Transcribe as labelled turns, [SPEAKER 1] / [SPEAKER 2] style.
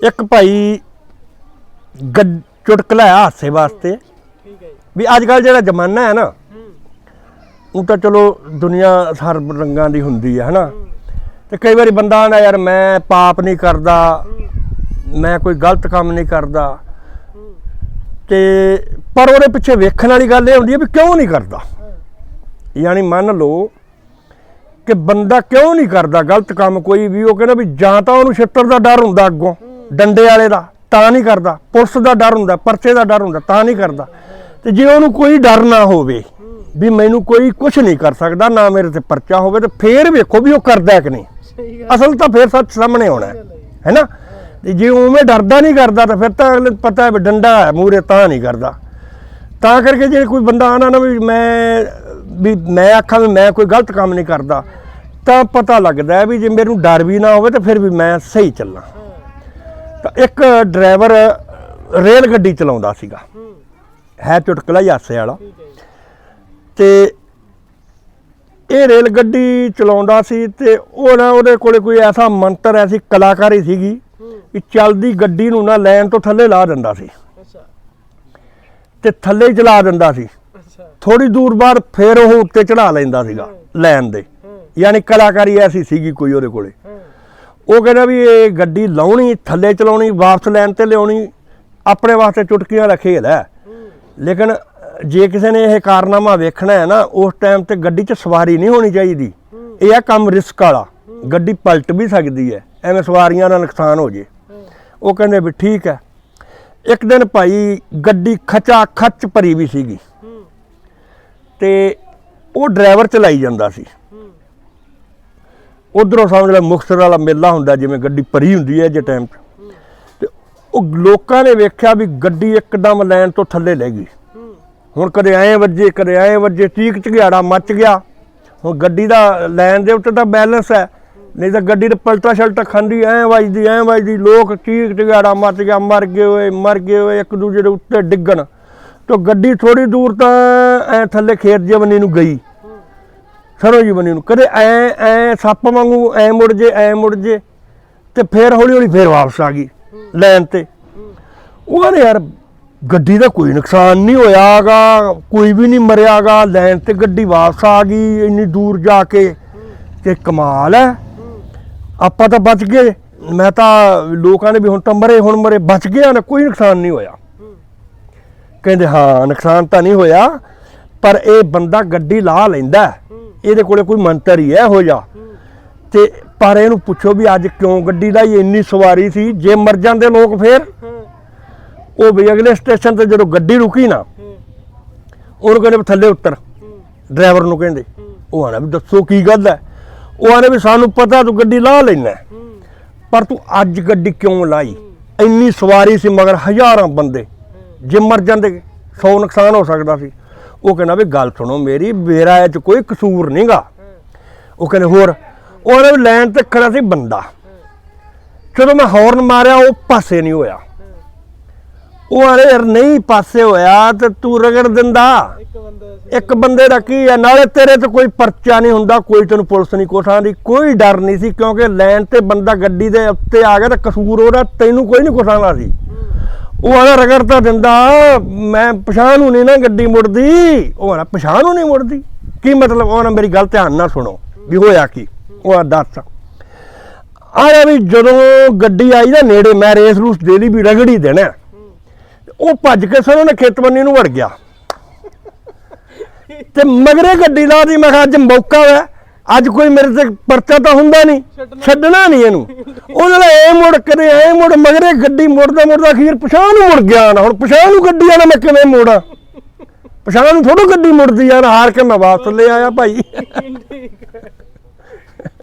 [SPEAKER 1] ਇੱਕ ਭਾਈ ਗੱਡ ਚੁਟਕਲਾ ਹੈ ਹਾਸੇ ਵਾਸਤੇ।
[SPEAKER 2] ਠੀਕ ਹੈ ਜੀ
[SPEAKER 1] ਵੀ ਅੱਜ ਕੱਲ ਜਿਹੜਾ ਜ਼ਮਾਨਾ ਹੈ ਨਾ, ਉਹ ਤਾਂ ਚਲੋ ਦੁਨੀਆ ਹਰ ਰੰਗਾਂ ਦੀ ਹੁੰਦੀ ਹੈ, ਹਨਾ। ਤੇ ਕਈ ਵਾਰੀ ਬੰਦਾ ਆਂਦਾ, ਯਾਰ ਮੈਂ ਪਾਪ ਨਹੀਂ ਕਰਦਾ, ਮੈਂ ਕੋਈ ਗਲਤ ਕੰਮ ਨਹੀਂ ਕਰਦਾ।
[SPEAKER 2] ਹੂੰ
[SPEAKER 1] ਤੇ ਪਰ ਉਹਦੇ ਪਿੱਛੇ ਵੇਖਣ ਵਾਲੀ ਗੱਲ ਇਹ ਹੁੰਦੀ ਹੈ ਵੀ ਕਿਉਂ ਨਹੀਂ ਕਰਦਾ? ਯਾਨੀ ਮੰਨ ਲਓ ਕਿ ਬੰਦਾ ਕਿਉਂ ਨਹੀਂ ਕਰਦਾ ਗਲਤ ਕੰਮ ਕੋਈ ਵੀ, ਉਹ ਕਹਿੰਦਾ ਵੀ ਜਾਂ ਤਾਂ ਉਹਨੂੰ ਛਿੱਤਰ ਦਾ ਡਰ ਹੁੰਦਾ ਅੱਗੋਂ। ਡੰਡੇ ਵਾਲੇ ਦਾ ਤਾਂ ਨਹੀਂ ਕਰਦਾ। ਪੁਲਿਸ ਦਾ ਡਰ ਹੁੰਦਾ ਪਰਚੇ ਦਾ ਡਰ ਹੁੰਦਾ ਤਾਂ ਨਹੀਂ ਕਰਦਾ। ਤੇ ਜੇ ਉਹਨੂੰ ਕੋਈ ਡਰ ਨਾ ਹੋਵੇ ਵੀ ਮੈਨੂੰ ਕੋਈ ਕੁਝ ਨਹੀਂ ਕਰ ਸਕਦਾ ਨਾ ਮੇਰੇ ਤੇ ਪਰਚਾ ਹੋਵੇ ਤੇ ਫੇਰ ਵੇਖੋ ਵੀ ਉਹ ਕਰਦਾ ਕਿ ਨਹੀਂ। ਅਸਲ ਤਾਂ ਫੇਰ ਸੱਚ ਸਾਹਮਣੇ ਆਉਣਾ ਹੈ। ਹੈਨਾ ਤੇ ਜੇ ਉਵੇਂ ਡਰਦਾ ਨਹੀਂ ਕਰਦਾ ਤਾਂ ਫਿਰ ਤਾਂ ਅਗਲੇ ਨੂੰ ਪਤਾ ਹੈ ਡੰਡਾ ਹੈ ਮੂਰੇ ਤਾਂ ਨਹੀਂ ਕਰਦਾ। ਤਾਂ ਕਰਕੇ ਜੇ ਕੋਈ ਬੰਦਾ ਆਣਾ ਨਾ ਵੀ ਮੈਂ ਵੀ ਮੈਂ ਆਖਾਂ ਵੀ ਮੈਂ ਕੋਈ ਗਲਤ ਕੰਮ ਨਹੀਂ ਕਰਦਾ ਤਾਂ ਪਤਾ ਲੱਗਦਾ ਵੀ ਜੇ ਮੈਨੂੰ ਡਰ ਵੀ ਨਾ ਹੋਵੇ ਤਾਂ ਫਿਰ ਵੀ ਮੈਂ ਸਹੀ ਚੱਲਾਂ। ਤਾਂ ਇੱਕ ਡਰਾਈਵਰ ਰੇਲ ਗੱਡੀ ਚਲਾਉਂਦਾ ਸੀਗਾ।
[SPEAKER 2] ਹੂੰ
[SPEAKER 1] ਚੁਟਕਲਾ ਹੀ ਹਾਸੇ ਵਾਲਾ। ਤੇ ਇਹ ਰੇਲ ਗੱਡੀ ਚਲਾਉਂਦਾ ਸੀ ਤੇ ਉਹ ਨਾ ਉਹਦੇ ਕੋਲੇ ਕੋਈ ਐਸਾ ਮੰਤਰ ਐਸੀ ਕਲਾਕਾਰੀ ਸੀਗੀ ਕਿ ਚੱਲਦੀ ਗੱਡੀ ਨੂੰ ਨਾ ਲੈਣ ਤੋਂ ਥੱਲੇ ਲਾ ਦਿੰਦਾ ਸੀ।
[SPEAKER 2] ਅੱਛਾ।
[SPEAKER 1] ਤੇ ਥੱਲੇ ਚਲਾ ਦਿੰਦਾ ਸੀ।
[SPEAKER 2] ਅੱਛਾ।
[SPEAKER 1] ਥੋੜੀ ਦੂਰ ਬਾਅਦ ਫੇਰ ਉਹ ਉੱਤੇ ਚੜਾ ਲੈਂਦਾ ਸੀਗਾ ਲੈਣ ਦੇ। ਯਾਨੀ ਕਲਾਕਾਰੀ ਐਸੀ ਸੀਗੀ ਕੋਈ ਉਹਦੇ ਕੋਲੇ। ਉਹ ਕਹਿੰਦਾ ਵੀ ਇਹ ਗੱਡੀ ਲਾਉਣੀ, ਥੱਲੇ ਚਲਾਉਣੀ, ਵਾਪਸ ਲੈਣ ਤੇ ਲਿਆਉਣੀ, ਆਪਣੇ ਵਾਸਤੇ ਚੁਟਕੀਆਂ ਦਾ ਖੇਲ ਹੈ ਲੇਕਿਨ, ਜੇ ਕਿਸੇ ਨੇ ਇਹ ਕਾਰਨਾਮਾ ਵੇਖਣਾ ਹੈ ਨਾ, ਉਸ ਟਾਈਮ ਤੇ ਗੱਡੀ 'ਚ ਸਵਾਰੀ ਨਹੀਂ ਹੋਣੀ ਚਾਹੀਦੀ। ਇਹ ਆ ਕੰਮ ਰਿਸਕ ਵਾਲਾ। ਗੱਡੀ ਪਲਟ ਵੀ ਸਕਦੀ ਹੈ। ਐਵੇਂ ਸਵਾਰੀਆਂ ਦਾ ਨੁਕਸਾਨ ਹੋ ਜੇ। ਉਹ ਕਹਿੰਦੇ ਵੀ ਠੀਕ ਹੈ। ਇੱਕ ਦਿਨ ਭਾਈ ਗੱਡੀ ਖਚਾ ਖੱਚ ਭਰੀ ਵੀ ਸੀਗੀ।
[SPEAKER 2] ਹੂੰ
[SPEAKER 1] ਤੇ ਉਹ ਡਰਾਈਵਰ ਚਲਾਈ ਜਾਂਦਾ ਸੀ। ਉਧਰੋਂ ਸਮਝ ਲੈ ਮੁਕਤਸਰ ਵਾਲਾ ਮੇਲਾ ਹੁੰਦਾ ਜਿਵੇਂ ਗੱਡੀ ਭਰੀ ਹੁੰਦੀ ਹੈ ਜੇ ਟਾਈਮ ਤੇ ਉਹ ਲੋਕਾਂ ਨੇ ਵੇਖਿਆ ਵੀ ਗੱਡੀ ਇੱਕਦਮ ਲੈਣ ਤੋਂ ਥੱਲੇ ਲੈ ਗਈ। ਹੁਣ ਕਦੇ ਐਂ ਵੱਜੇ ਕਦੇ ਐਂ ਵੱਜੇ ਚੀਕ ਝਗਿਆੜਾ ਮੱਚ ਗਿਆ। ਹੁਣ ਗੱਡੀ ਦਾ ਲੈਣ ਦੇ ਉੱਤੇ ਤਾਂ ਬੈਲੈਂਸ ਹੈ। ਨਹੀਂ ਤਾਂ ਗੱਡੀ ਤੇ ਪਲਟਾ ਸ਼ਲਟਾ ਖਾਂਦੀ ਐਂ ਵੱਜਦੀ ਐਂ ਵੱਜਦੀ। ਲੋਕ ਚੀਕ ਝਗਿਆੜਾ ਮੱਚ ਗਿਆ ਮਰ ਗਏ ਓਏ ਮਰ ਗਏ ਓਏ ਇੱਕ ਦੂਜੇ ਦੇ ਉੱਤੇ ਡਿੱਗਣ। ਤੇ ਗੱਡੀ ਥੋੜੀ ਦੂਰ ਤਾਂ ਐ ਥੱਲੇ ਖੇਤ ਜਵਨੀ ਨੂੰ ਗਈ। ਸਰੋ ਜੀਵਨੀ ਨੂੰ। ਕਦੇ ਐ ਐ ਸੱਪ ਵਾਂਗੂ ਐ ਮੁੜ ਜੇ, ਐ ਮੁੜ ਜੇ, ਤੇ ਫੇਰ ਹੌਲੀ ਹੌਲੀ ਫੇਰ ਵਾਪਸ ਆ ਗਈ ਲੈਣ ਤੇ। ਉਹ ਕਹਿੰਦੇ, ਯਾਰ, ਗੱਡੀ ਦਾ ਕੋਈ ਨੁਕਸਾਨ ਨਹੀਂ ਹੋਇਆਗਾ, ਕੋਈ ਵੀ ਨਹੀਂ ਮਰਿਆਗਾ, ਲੈਣ ਤੇ ਗੱਡੀ ਵਾਪਸ ਆ ਗਈ, ਇੰਨੀ ਦੂਰ ਜਾ ਕੇ, ਤੇ ਕਮਾਲ ਹੈ ਆਪਾਂ ਤਾਂ ਬਚ ਗਏ। ਮੈਂ ਤਾਂ ਲੋਕਾਂ ਨੇ ਵੀ ਹੁਣ ਤਾਂ ਮਰੇ, ਹੁਣ ਮਰੇ, ਬਚ ਗਿਆ ਨਾ, ਕੋਈ ਨੁਕਸਾਨ ਨਹੀਂ ਹੋਇਆ। ਕਹਿੰਦੇ, ਹਾਂ, ਨੁਕਸਾਨ ਤਾਂ ਨਹੀਂ ਹੋਇਆ, ਪਰ ਇਹ ਬੰਦਾ ਗੱਡੀ ਲਾ ਲੈਂਦਾ ਇਹਦੇ ਕੋਲੇ ਕੋਈ ਮੰਤਰ ਹੀ ਹੈ ਇਹੋ ਜਿਹਾ। ਤੇ ਪਰ ਇਹਨੂੰ ਪੁੱਛੋ ਵੀ ਅੱਜ ਕਿਉਂ ਗੱਡੀ ਲਾਈ ਇੰਨੀ ਸਵਾਰੀ ਸੀ, ਜੇ ਮਰ ਜਾਂਦੇ ਲੋਕ ਫੇਰ? ਉਹ ਵੀ ਅਗਲੇ ਸਟੇਸ਼ਨ ਤੇ ਜਦੋਂ ਗੱਡੀ ਰੁਕੀ ਨਾ, ਉਹਨੂੰ ਕਹਿੰਦੇ ਵੀ ਥੱਲੇ ਉੱਤਰ। ਡਰਾਈਵਰ ਨੂੰ ਕਹਿੰਦੇ, ਉਹ ਆਣਾ ਵੀ ਦੱਸੋ ਕੀ ਗੱਲ ਹੈ? ਉਹ ਆਣੇ ਵੀ ਸਾਨੂੰ ਪਤਾ ਤੂੰ ਗੱਡੀ ਲਾ ਲੈਣਾ ਪਰ ਤੂੰ ਅੱਜ ਗੱਡੀ ਕਿਉਂ ਲਾਈ? ਇੰਨੀ ਸਵਾਰੀ ਸੀ ਮਗਰ ਹਜ਼ਾਰਾਂ ਬੰਦੇ। ਜੇ ਮਰ ਜਾਂਦੇ 100 ਨੁਕਸਾਨ ਹੋ ਸਕਦਾ ਸੀ। ਉਹ ਕਹਿੰਦਾ ਵੀ ਗੱਲ ਸੁਣੋ ਮੇਰੀ ਮੇਰਾ ਇਹ ਚ ਕੋਈ ਕਸੂਰ ਨਹੀਂਗਾ ਉਹ ਕਹਿੰਦੇ ਹੋਰ ਉਹ ਲਾਈਨ ਤੇ ਖੜਾ ਸੀ ਬੰਦਾ। ਜਦੋਂ ਮੈਂ ਹੌਰਨ ਮਾਰਿਆ ਉਹ ਪਾਸੇ ਨਹੀਂ ਹੋਇਆ। ਉਹ ਆਰੇ ਯਾਰ ਨਹੀਂ ਪਾਸੇ ਹੋਇਆ ਤੇ ਤੂੰ ਰਗੜ ਦਿੰਦਾ।
[SPEAKER 2] ਇੱਕ ਬੰਦਾ ਸੀ।
[SPEAKER 1] ਇੱਕ ਬੰਦੇ ਦਾ ਕੀ ਹੈ? ਨਾਲੇ ਤੇਰੇ ਤੇ ਕੋਈ ਪਰਚਾ ਨਹੀਂ ਹੁੰਦਾ ਕੋਈ ਤੈਨੂੰ ਪੁਲਿਸ ਨਹੀਂ ਕੋਠਾਂ ਦੀ ਕੋਈ ਡਰ ਨਹੀਂ ਸੀ ਕਿਉਂਕਿ ਲਾਈਨ ਤੇ ਬੰਦਾ ਗੱਡੀ ਦੇ ਉੱਤੇ ਆ ਗਿਆ ਤਾਂ ਕਸੂਰ ਉਹਦਾ ਤੈਨੂੰ ਕੋਈ ਨਹੀਂ ਕੋਠਾਂਦਾ ਸੀ। ਉਹ ਆਣਾ ਰਗੜ ਤਾਂ ਦਿੰਦਾ, ਮੈਂ ਪਛਾਣ ਨੂੰ ਨਹੀਂ ਨਾ ਗੱਡੀ ਮੁੜਦੀ। ਉਹ ਆਣਾ ਪਛਾਣ ਨੂੰ ਨਹੀਂ ਮੁੜਦੀ। ਕੀ ਮਤਲਬ? ਉਹ ਨਾ ਮੇਰੀ ਗੱਲ ਧਿਆਨ ਨਾਲ ਸੁਣੋ, ਵੀ ਹੋਇਆ ਕੀ? ਉਹ ਆ ਦੱਸ। ਆਇਆ ਵੀ ਜਦੋਂ ਗੱਡੀ ਆਈ ਨਾ ਨੇੜੇ, ਮੈਂ ਰੇਸ ਰੂਸ ਡੇਲੀ ਵੀ ਰਗੜੀ ਦੇਣਾ। ਉਹ ਭੱਜ ਕੇ ਸਰ ਉਹਨੇ ਖੇਤਬੰਨੀ ਨੂੰ ਵੜ ਗਿਆ। ਤੇ ਮਗਰੇ ਗੱਡੀ ਲਾ ਦੀ, ਮੈਂ ਕਿਹਾ ਅੱਜ ਮੌਕਾ ਹੈ ਅੱਜ ਕੋਈ ਮੇਰੇ ਤੇ ਪਰਚਾ ਤਾਂ ਹੁੰਦਾ ਨਹੀਂ
[SPEAKER 2] ਛੱਡਣਾ।
[SPEAKER 1] ਨਹੀਂ। ਇਹਨੂੰ। ਉਹਨਾਂ ਨੇ ਐ ਮੁੜ ਕਦੇ ਐ ਮੁੜ ਮਗਰੇ ਗੱਡੀ ਮੁੜਦਾ ਮੁੜਦਾ ਅਖੀਰ ਪਛਾਣ ਨੂੰ ਮੁੜ ਗਿਆ ਨਾ। ਹੁਣ ਪਛਾਣ ਨੂੰ ਗੱਡੀ ਆ ਨਾ ਮੈਂ ਕਿਵੇਂ ਮੋੜਾਂ? ਪਛਾਣ ਨੂੰ ਥੋੜੋ ਗੱਡੀ ਮੁੜਦੀ ਨਾ। ਹਾਰ ਕੇ ਮੈਂ ਵਾਪਸ ਲੈ ਆਇਆ ਭਾਈ।
[SPEAKER 2] ਠੀਕ